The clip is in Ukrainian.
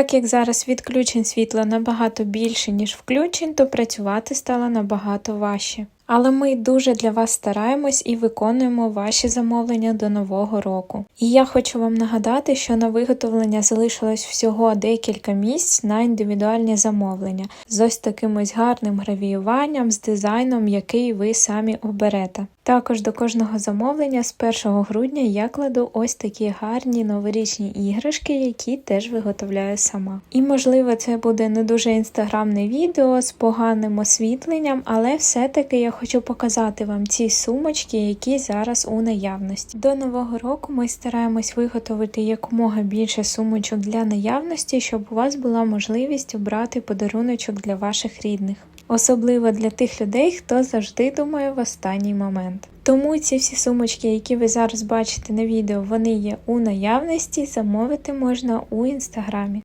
Так як зараз відключень світла набагато більше, ніж включень, то працювати стало набагато важче. Але ми дуже для вас стараємось і виконуємо ваші замовлення до нового року. І я хочу вам нагадати, що на виготовлення залишилось всього декілька місць на індивідуальні замовлення з ось таким гарним гравіюванням, з дизайном, який ви самі оберете. Також до кожного замовлення з 1 грудня я кладу ось такі гарні новорічні іграшки, які теж виготовляю сама. І можливо, це буде не дуже інстаграмне відео з поганим освітленням, але все-таки я хочу показати вам ці сумочки, які зараз у наявності. До нового року ми стараємось виготовити якомога більше сумочок для наявності, щоб у вас була можливість обрати подаруночок для ваших рідних. Особливо для тих людей, хто завжди думає в останній момент. Тому ці всі сумочки, які ви зараз бачите на відео, вони є у наявності, замовити можна у інстаграмі.